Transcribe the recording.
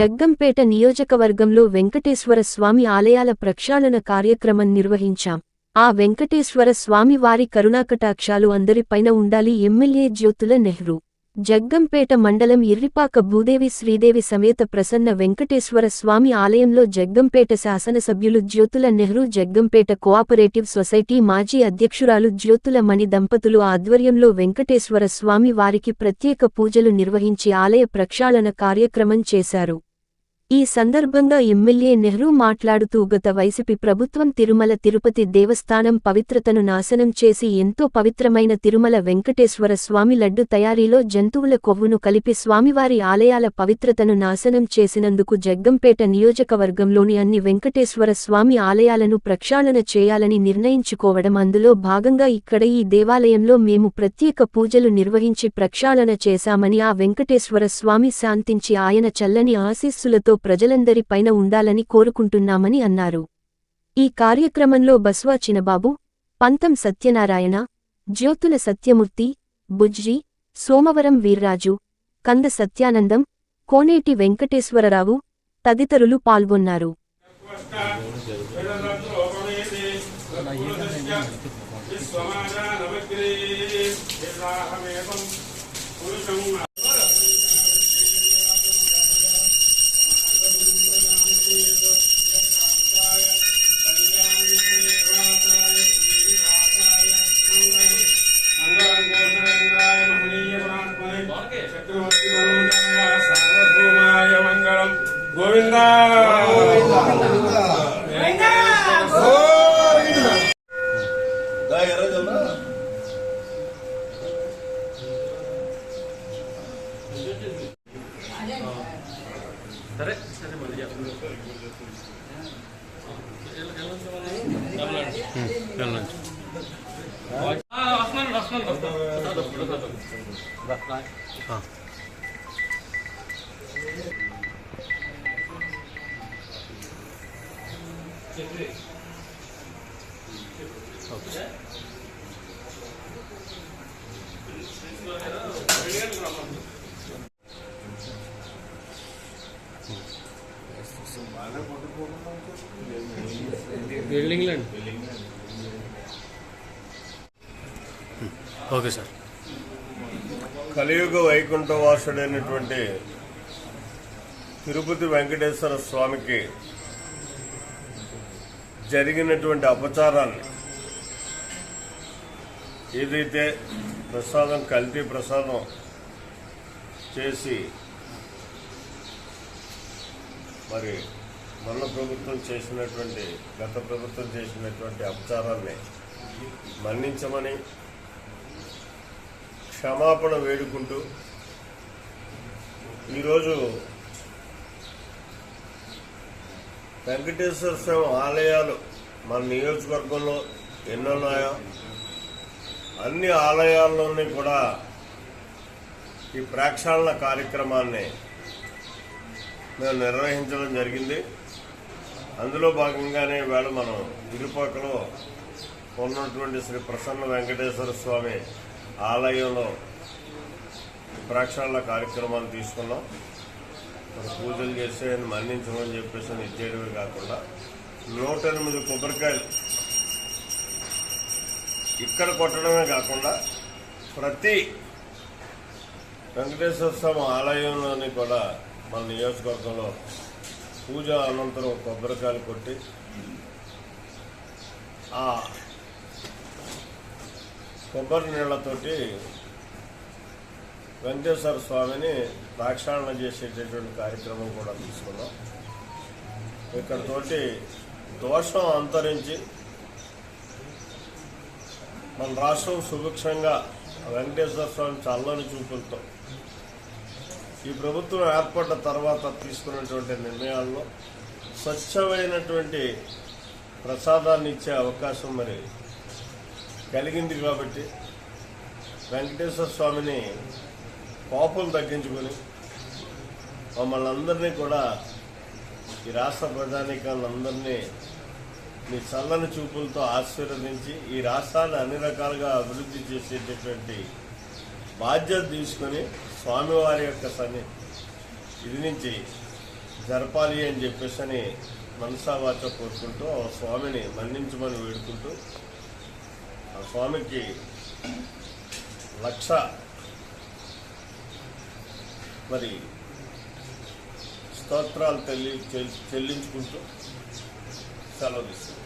జగ్గంపేట నియోజకవర్గంలో వెంకటేశ్వర స్వామి ఆలయాల ప్రక్షాళన కార్యక్రమం నిర్వహించాం. ఆ వెంకటేశ్వర స్వామి వారి కరుణాకటాక్షాలు అందరిపైన ఉండాలి ఎమ్మెల్యే జ్యోతుల నెహ్రూ. జగ్గంపేట మండలం ఇర్రిపాక భూదేవి శ్రీదేవి సమేత ప్రసన్న వెంకటేశ్వర స్వామి ఆలయంలో జగ్గంపేట శాసనసభ్యులు జ్యోతుల నెహ్రూ జగ్గంపేట కోఆపరేటివ్ సొసైటీ మాజీ అధ్యక్షురాలు జ్యోతుల మణి దంపతులు ఆధ్వర్యంలో వెంకటేశ్వర స్వామి వారికి ప్రత్యేక పూజలు నిర్వహించి ఆలయ ప్రక్షాళన కార్యక్రమం చేశారు. ఈ సందర్భంగా ఎమ్మెల్యే నెహ్రూ మాట్లాడుతూ గత వైసీపీ ప్రభుత్వం తిరుమల తిరుపతి దేవస్థానం పవిత్రతను నాశనం చేసి ఎంతో పవిత్రమైన తిరుమల వెంకటేశ్వర స్వామి లడ్డు తయారీలో జంతువుల కొవ్వును కలిపి స్వామివారి ఆలయాల పవిత్రతను నాశనం చేసినందుకు జగ్గంపేట నియోజకవర్గంలోని అన్ని వెంకటేశ్వర స్వామి ఆలయాలను ప్రక్షాళన చేయాలని నిర్ణయించుకోవడం అందులో భాగంగా ఇక్కడ ఈ దేవాలయంలో మేము ప్రత్యేక పూజలు నిర్వహించి ప్రక్షాళన చేశామని ఆ వెంకటేశ్వర స్వామి శాంతించి ఆయన చల్లని ఆశీస్సులతో ప్రజలందరిపైన ఉండాలని కోరుకుంటున్నామని అన్నారు. ఈ కార్యక్రమంలో బస్వా చినబాబు పంతం సత్యనారాయణ జ్యోతుల సత్యమూర్తి బుజ్జి సోమవరం వీర్రాజు కంద సత్యానందం కోనేటి వెంకటేశ్వరరావు తదితరులు పాల్గొన్నారు. సరే సరే మళ్ళీ వస్తున్నాను వస్తున్నాను. అండి ఓకే సార్. కలియుగ వైకుంఠవాసుడైనటువంటి తిరుపతి వెంకటేశ్వర స్వామికి జరిగినటువంటి అపచారాన్ని ఏదైతే ప్రసాదం కల్తీ ప్రసాదం చేసి మరి మొన్న ప్రభుత్వం చేసినటువంటి గత ప్రభుత్వం చేసినటువంటి అపచారాన్ని మన్నించమని క్షమాపణ వేడుకుంటూ ఈరోజు వెంకటేశ్వర స్వామి ఆలయాలు మన నియోజకవర్గంలో ఎన్నున్నాయో అన్ని ఆలయాల్లోని కూడా ఈ ప్రక్షాళన కార్యక్రమాన్ని మేము నిర్వహించడం జరిగింది. అందులో భాగంగానే వేళ మనం ఇరుపాకలో ఉన్నటువంటి శ్రీ ప్రసన్న వెంకటేశ్వర స్వామి ఆలయంలో ప్రక్షాళన కార్యక్రమాలు తీసుకున్నాం. పూజలు చేసి ఆయన మన్నించమని చెప్పేసి అని ఇచ్చేయడమే కాకుండా నూట ఎనిమిది కొబ్బరికాయలు ఇక్కడ కొట్టడమే కాకుండా ప్రతి వెంకటేశ్వర స్వామి ఆలయంలోని కూడా మన నియోజకవర్గంలో పూజ అనంతరం కొబ్బరికాయలు కొట్టి ఆ కొబ్బరి నీళ్ళతోటి వెంకటేశ్వర స్వామిని ప్రక్షాళన చేసేటటువంటి కార్యక్రమం కూడా తీసుకున్నాం. ఇక్కడ తోటి దోషం అంతరించి మన రాష్ట్రం సుభిక్షంగా వెంకటేశ్వర స్వామి చల్లని చూపులతో ఈ ప్రభుత్వం ఏర్పడ్డ తర్వాత తీసుకున్నటువంటి నిర్ణయాల్లో స్వచ్ఛమైనటువంటి ప్రసాదాన్ని ఇచ్చే అవకాశం మరి కలిగింది కాబట్టి వెంకటేశ్వర స్వామిని కోపం తగ్గించుకొని మమ్మల్ని అందరినీ కూడా ఈ రాష్ట్ర ప్రజానీకాలందరినీ మీ చల్లని చూపులతో ఆశీర్వదించి ఈ రాష్ట్రాన్ని అన్ని రకాలుగా అభివృద్ధి చేసేటటువంటి బాధ్యత తీసుకొని స్వామివారి యొక్క సన్ని ఇది నుంచి జరపాలి అని చెప్పేసి అని మనసావాచ కోరుకుంటూ ఆ స్వామిని మన్నించమని వేడుకుంటూ ఆ స్వామికి లక్ష మరి స్తోత్రాలు తెలి చెల్లించుకుంటూ సెలవు ఇస్తుంది